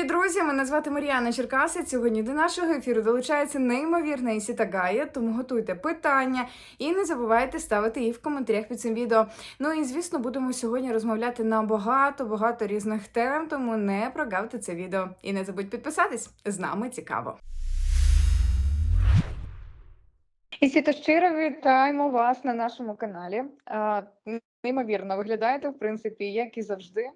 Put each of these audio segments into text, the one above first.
Привіт, друзі! Мене звати Мар'яна Черкасець. Сьогодні до нашого ефіру долучається неймовірна Ісіта Гая, тому готуйте питання і не забувайте ставити їх в коментарях під цим відео. Ну і звісно, будемо сьогодні розмовляти на багато багато різних тем, тому не прогавте це відео. І не забудь підписатись. З нами цікаво. Ісіта, щиро вітаємо вас на нашому каналі. Неймовірно, виглядаєте, в принципі, як і завжди.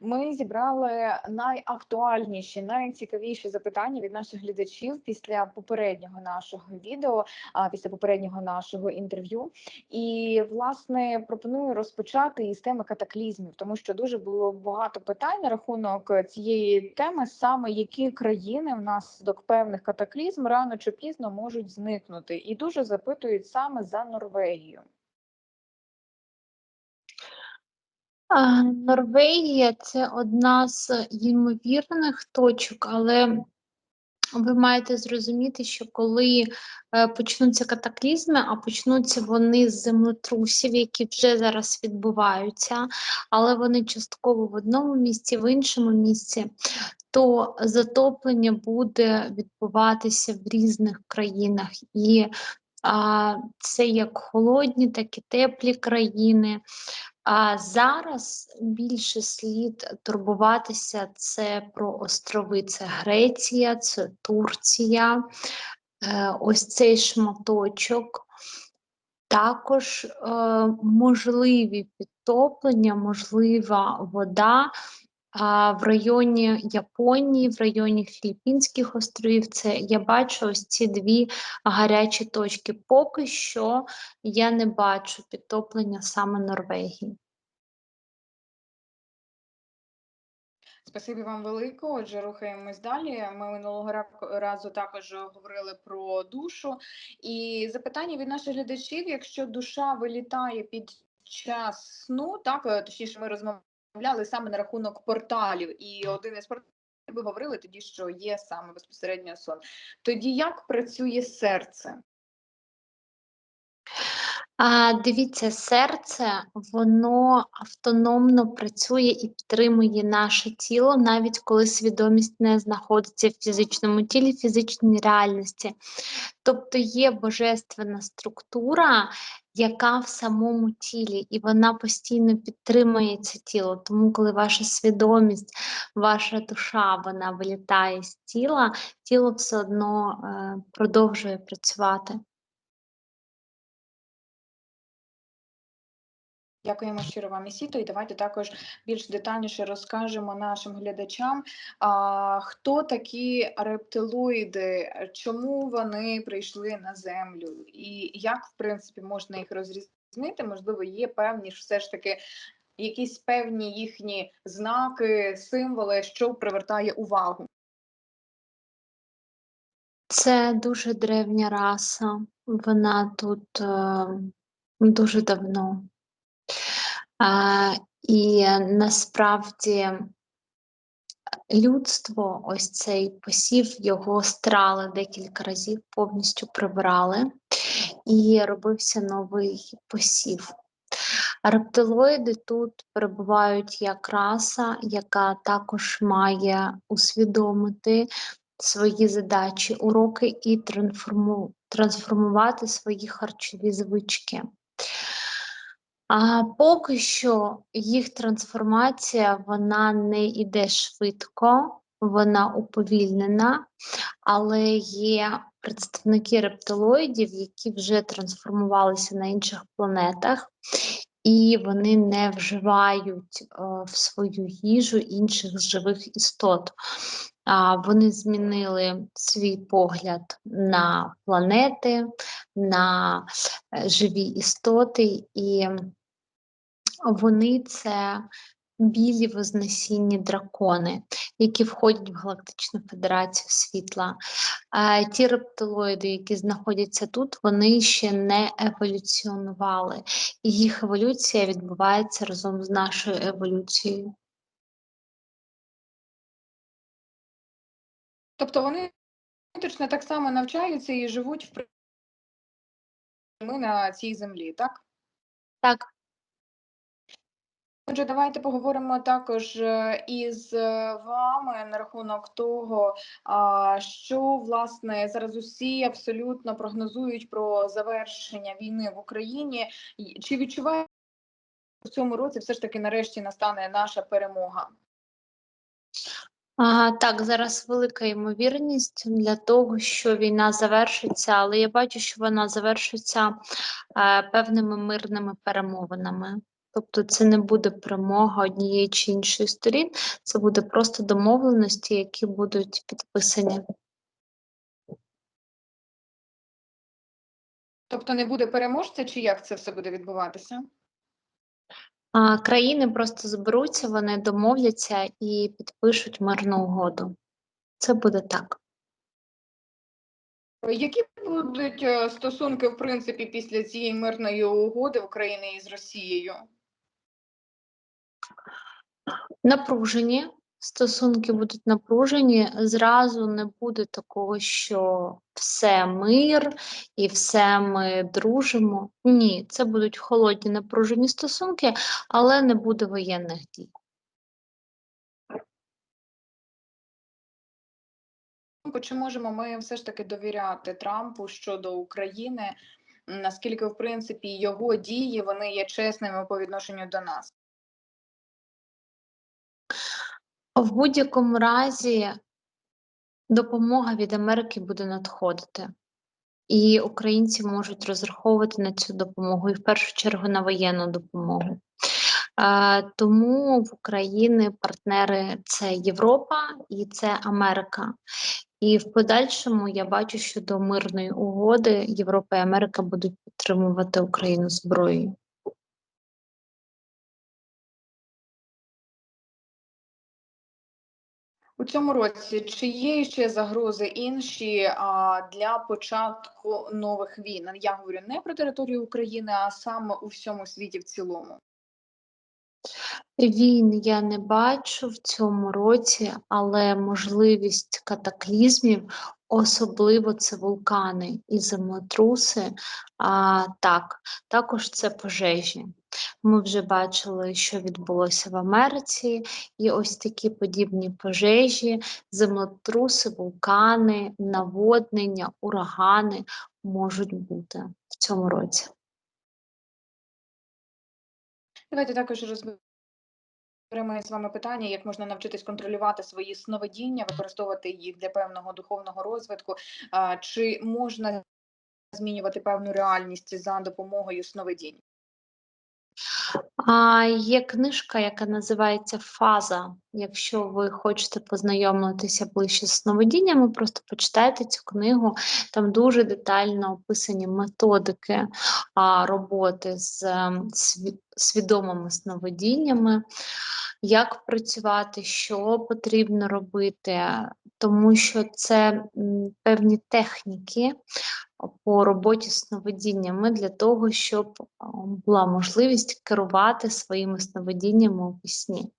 Ми зібрали найактуальніші, найцікавіші запитання від наших глядачів після попереднього нашого відео, а після попереднього нашого інтерв'ю. І власне пропоную розпочати із теми катаклізмів, тому що дуже було багато питань на рахунок цієї теми, саме які країни внаслідок певних катаклізм рано чи пізно можуть зникнути, і дуже запитують саме за Норвегію. Норвегія це одна з ймовірних точок, але ви маєте зрозуміти, що коли е, почнуться катаклізми, а почнуться вони з землетрусів, які вже зараз відбуваються, але вони частково в одному місці, в іншому місці, то затоплення буде відбуватися в різних країнах. І а, це як холодні, так і теплі країни. А зараз більше слід турбуватися це про острови. Це Греція, це Турція, е, ось цей шматочок. Також е, можливі підтоплення, можлива вода в районі Японії, в районі Філіппінських островів. Це я бачу ось ці дві гарячі точки. Поки що я не бачу підтоплення саме Норвегії. Спасибі вам велике. Отже, рухаємось далі. Ми минулого разу також говорили про душу. І запитання від наших глядачів: якщо душа вилітає під час сну, так е, точніше, ми розмовляли саме на рахунок порталів, і один із порталів ви говорили тоді, що є саме безпосередньо сон. Тоді як працює серце? А, дивіться, серце воно автономно працює і підтримує наше тіло, навіть коли свідомість не знаходиться в фізичному тілі, в фізичній реальності. Тобто є божественна структура, яка в самому тілі, і вона постійно підтримує це тіло. Тому, коли ваша свідомість, ваша душа вона вилітає з тіла, тіло все одно е, продовжує працювати. Дякуємо щиро вам, Ісіто, і давайте також більш детальніше розкажемо нашим глядачам, а, хто такі рептилоїди, чому вони прийшли на землю, і як, в принципі, можна їх розрізнити. Можливо, є певні ж все ж таки якісь певні їхні знаки, символи, що привертає увагу. Це дуже древня раса, вона тут е, дуже давно. І насправді людство, ось цей посів, його страли декілька разів, повністю прибрали, і робився новий посів. Рептилоїди тут перебувають як раса, яка також має усвідомити свої задачі, уроки і трансформувати свої харчові звички. А поки що їх трансформація вона не йде швидко, вона уповільнена, але є представники рептилоїдів, які вже трансформувалися на інших планетах, і вони не вживають е, в свою їжу інших живих істот. Вони змінили свій погляд на планети, на е, живі істоти, і вони це білі вознесінні дракони, які входять в Галактичну Федерацію світла. А ті рептилоїди, які знаходяться тут, вони ще не еволюціонували, і їх еволюція відбувається разом з нашою еволюцією. Тобто вони точно так само навчаються і живуть в ми на цій землі, так? Так, Отже, давайте поговоримо також е, із е, вами на рахунок того, що власне зараз усі абсолютно прогнозують про завершення війни в Україні. Чи відчуваєте в цьому році все ж таки нарешті настане наша перемога? А, так, зараз велика ймовірність для того, що війна завершиться, але я бачу, що вона завершиться е, певними мирними перемовинами. Тобто це не буде перемога однієї чи іншої сторін, це буде просто домовленості, які будуть підписані. Тобто не буде переможця, чи як це все буде відбуватися? А, країни просто зберуться, вони домовляться і підпишуть мирну угоду. Це буде так. Які будуть е, стосунки, в принципі, після цієї мирної угоди України із Росією? Напружені, стосунки будуть напружені. Зразу не буде такого, що все мир і все ми дружимо. Ні, це будуть холодні напружені стосунки, але не буде воєнних дій. Чи можемо ми все ж таки довіряти Трампу щодо України? Наскільки, в принципі, його дії вони є чесними по відношенню до нас? В будь-якому разі допомога від Америки буде надходити. І українці можуть розраховувати на цю допомогу, і в першу чергу на воєнну допомогу. Тому в України партнери це Європа і це Америка. І в подальшому я бачу, що до мирної угоди Європа і Америка будуть підтримувати Україну зброєю. Цьому році чи є ще загрози інші а, для початку нових війн? Я говорю не про територію України, а саме у всьому світі в цілому. Війн я не бачу в цьому році, але можливість катаклізмів, особливо це вулкани і землетруси. А, так, також це пожежі. Ми вже бачили, що відбулося в Америці, і ось такі подібні пожежі, землетруси, вулкани, наводнення, урагани можуть бути в цьому році. Давайте також розберемо з вами питання, як можна навчитись контролювати свої сновидіння, використовувати їх для певного духовного розвитку. Чи можна змінювати певну реальність за допомогою сновидінь? А є книжка, яка називається Фаза. Якщо ви хочете познайомитися ближче з сновидіннями, просто почитайте цю книгу. Там дуже детально описані методики а, роботи з ем, свідомими сновидіннями, як працювати, що потрібно робити, тому що це певні техніки, по роботі з сновидіннями для того, щоб була можливість керувати своїми сновидіннями у пісні.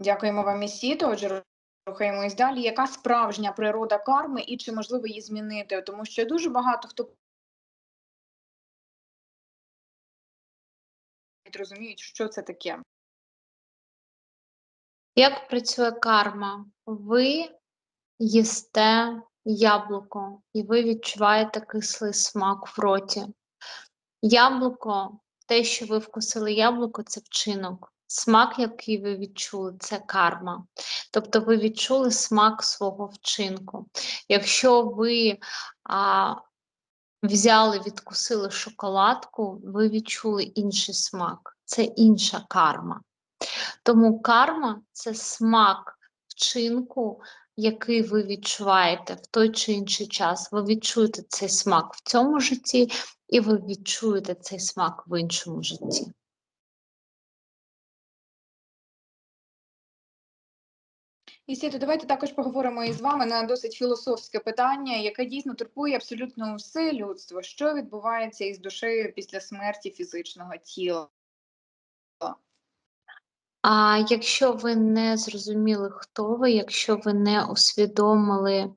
Дякуємо вам, Місіто. Отже, рухаємось далі. Яка справжня природа карми і чи можливо її змінити? Тому що дуже багато хто розуміють, що це таке. Як працює карма? Ви їсте яблуко, і ви відчуваєте кислий смак в роті. Яблуко, те, що ви вкусили яблуко, це вчинок. Смак, який ви відчули, це карма. Тобто ви відчули смак свого вчинку. Якщо ви а, взяли, відкусили шоколадку, ви відчули інший смак. Це інша карма. Тому карма це смак вчинку, який ви відчуваєте в той чи інший час. Ви відчуєте цей смак в цьому житті, і ви відчуєте цей смак в іншому житті. Ісіто, давайте також поговоримо із вами на досить філософське питання, яке дійсно турбує абсолютно все людство. Що відбувається із душею після смерті фізичного тіла? А якщо ви не зрозуміли, хто ви, якщо ви не усвідомили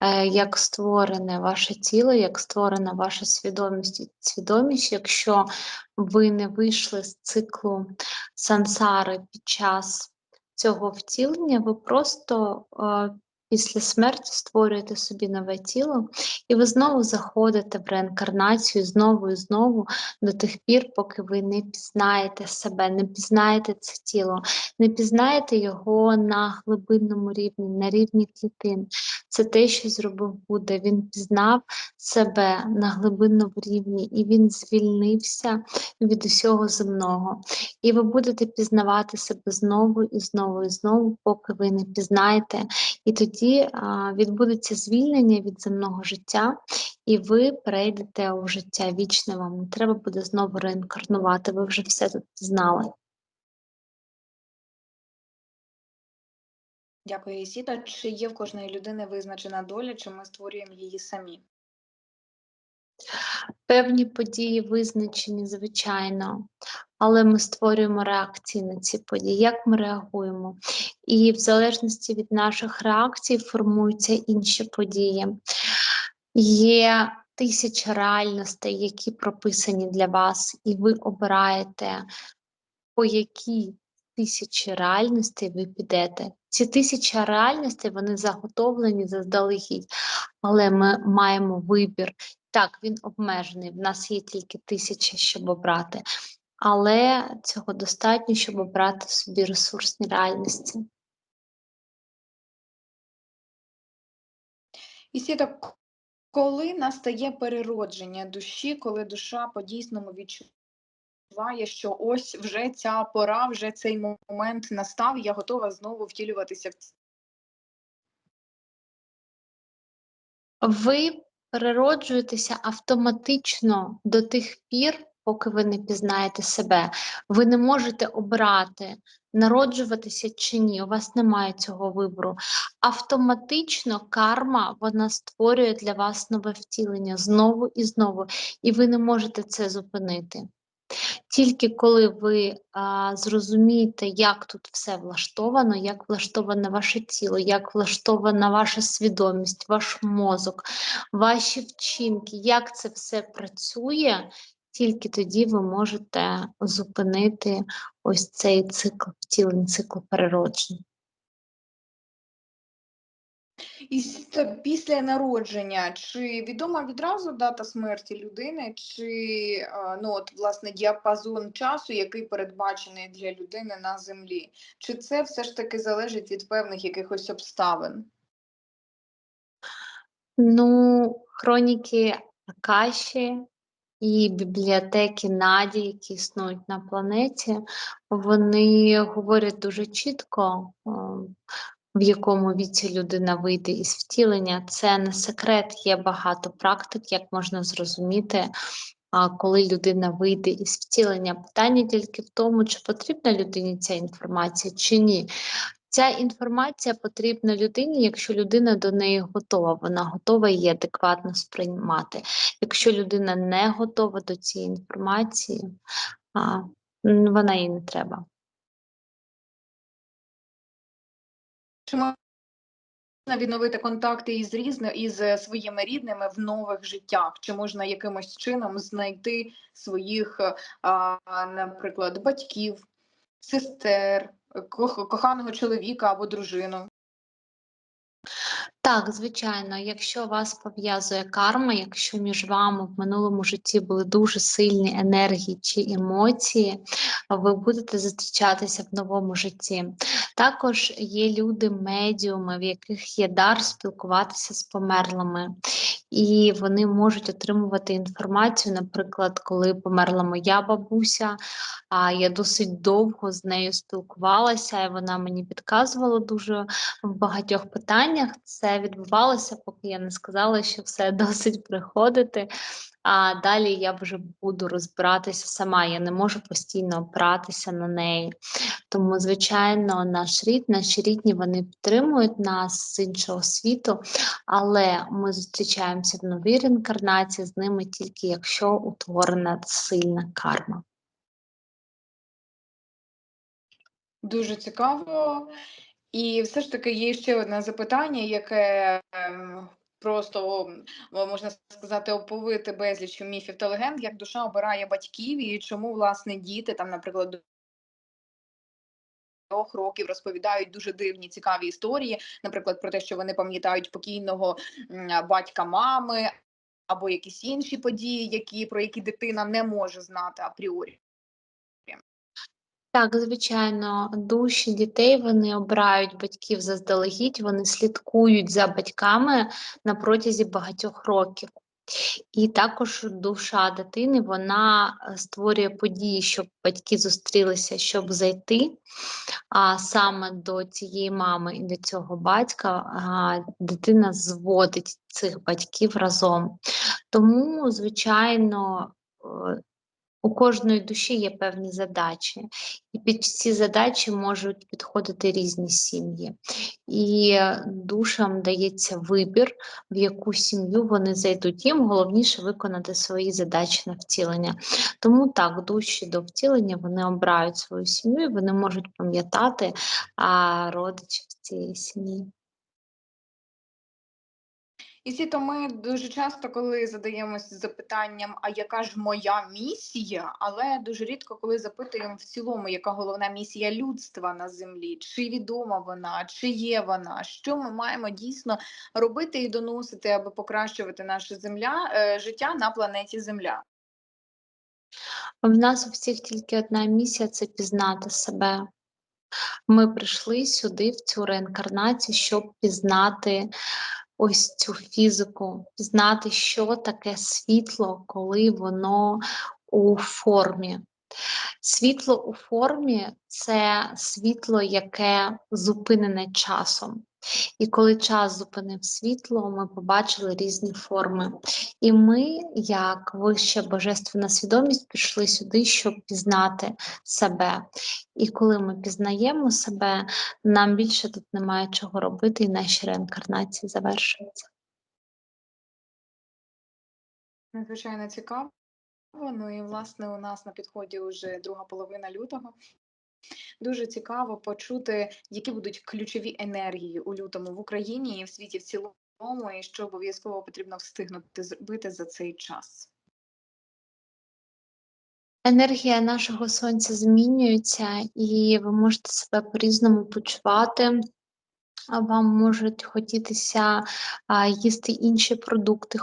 е, як створене ваше тіло, як створена ваша свідомість свідомість, якщо ви не вийшли з циклу сансари під час цього втілення, ви просто е, після смерті створюєте собі нове тіло, і ви знову заходите в реінкарнацію знову і знову до тих пір, поки ви не пізнаєте себе, не пізнаєте це тіло, не пізнаєте його на глибинному рівні, на рівні клітин. Це те, що зробив Будда. Він пізнав себе на глибинному рівні, і він звільнився від усього земного. І ви будете пізнавати себе знову і знову і знову, поки ви не пізнаєте. І тоді а, відбудеться звільнення від земного життя, і ви перейдете у життя вічне. Вам не треба буде знову реінкарнувати. Ви вже все тут знали. Дякую, Ісіта. Чи є в кожної людини визначена доля, чи ми створюємо її самі? Певні події визначені, звичайно, але ми створюємо реакції на ці події, як ми реагуємо. І в залежності від наших реакцій формуються інші події. Є тисяча реальностей, які прописані для вас, і ви обираєте, по якій тисячі реальностей ви підете. Ці тисячі реальностей вони заготовлені заздалегідь, але ми маємо вибір. Так, він обмежений. В нас є тільки тисяча, щоб обрати, але цього достатньо, щоб обрати собі ресурсні реальності. Ісіта, к- коли настає переродження душі, коли душа по-дійсному відчуває, що ось вже ця пора, вже цей момент настав, я готова знову втілюватися в Ви перероджуєтеся автоматично до тих пір, поки ви не пізнаєте себе. Ви не можете обрати, народжуватися чи ні. У вас немає цього вибору. Автоматично карма вона створює для вас нове втілення знову і знову, і ви не можете це зупинити. Тільки коли ви а, зрозумієте, як тут все влаштовано, як влаштоване ваше тіло, як влаштована ваша свідомість, ваш мозок, ваші вчинки, як це все працює, тільки тоді ви можете зупинити ось цей цикл втілень, цикл перероджень. І після народження, чи відома відразу дата смерті людини, чи ну от власне діапазон часу, який передбачений для людини на землі? Чи це все ж таки залежить від певних якихось обставин? Ну, хроніки Акаші і бібліотеки Наді, які існують на планеті, вони говорять дуже чітко, в якому віці людина вийде із втілення. Це не секрет, є багато практик, як можна зрозуміти, а, коли людина вийде із втілення. Питання тільки в тому, чи потрібна людині ця інформація, чи ні. Ця інформація потрібна людині, якщо людина до неї готова, вона готова її адекватно сприймати. Якщо людина не готова до цієї інформації, вона їй не треба. Чи можна відновити контакти із різне із е, своїми рідними в нових життях? Чи можна якимось чином знайти своїх, е, наприклад, батьків, сестер, коханого чоловіка або дружину? Так, звичайно, якщо вас пов'язує карма, якщо між вами в минулому житті були дуже сильні енергії чи емоції, ви будете зустрічатися в новому житті. Також є люди, медіуми, в яких є дар спілкуватися з померлими, і вони можуть отримувати інформацію. Наприклад, коли померла моя бабуся, а я досить довго з нею спілкувалася, і вона мені підказувала дуже в багатьох питаннях. Це відбувалося, поки я не сказала, що все досить приходити. А далі я вже буду розбиратися сама. Я не можу постійно опиратися на неї. Тому, звичайно, наш рід, наші рідні вони підтримують нас з іншого світу, але ми зустрічаємося в новій реінкарнації з ними тільки якщо утворена сильна карма. Дуже цікаво. І все ж таки є ще одне запитання, яке ем, просто можна сказати, оповити безліччю міфів та легенд, як душа обирає батьків і чому власне діти там, наприклад, трьох років розповідають дуже дивні цікаві історії, наприклад, про те, що вони пам'ятають покійного батька мами або якісь інші події, які про які дитина не може знати апріорі. Так, звичайно, душі дітей вони обирають батьків заздалегідь, вони слідкують за батьками на протязі багатьох років. І також душа дитини вона е, створює події, щоб батьки зустрілися, щоб зайти. А саме до цієї мами і до цього батька а, дитина зводить цих батьків разом. Тому, звичайно, е, у кожної душі є певні задачі, і під ці задачі можуть підходити різні сім'ї. І душам дається вибір, в яку сім'ю вони зайдуть. Їм головніше виконати свої задачі на втілення. Тому так, душі до втілення вони обирають свою сім'ю, і вони можуть пам'ятати родичів цієї сім'ї. І всі то ми дуже часто, коли задаємося запитанням, а яка ж моя місія, але дуже рідко, коли запитуємо в цілому, яка головна місія людства на землі, чи відома вона, чи є вона, що ми маємо дійсно робити і доносити, аби покращувати наше земля, е, життя на планеті Земля. В нас у всіх тільки одна місія це пізнати себе. Ми прийшли сюди, в цю реінкарнацію, щоб пізнати ось цю фізику, знати, що таке світло, коли воно у формі. Світло у формі це світло, яке зупинене часом. І коли час зупинив світло, ми побачили різні форми. І ми, як вища божественна свідомість, пішли сюди, щоб пізнати себе. І коли ми пізнаємо себе, нам більше тут немає чого робити, і наші реінкарнації завершуються. Надзвичайно цікаво. Ну і власне у нас на підході вже друга половина лютого. Дуже цікаво почути, які будуть ключові енергії у лютому в Україні і в світі в цілому, і що обов'язково потрібно встигнути зробити за цей час. Енергія нашого сонця змінюється, і ви можете себе по-різному почувати. Вам можуть хотітися їсти інші продукти,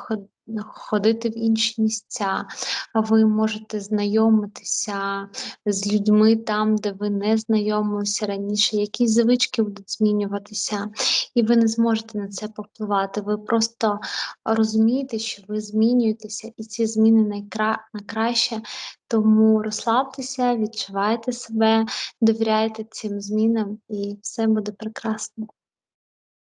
ходити в інші місця. Ви можете знайомитися з людьми там, де ви не знайомилися раніше. Якісь звички будуть змінюватися, і ви не зможете на це повпливати. Ви просто розумієте, що ви змінюєтеся, і ці зміни найкра... на краще. Тому розслабтеся, відчувайте себе, довіряйте цим змінам, і все буде прекрасно.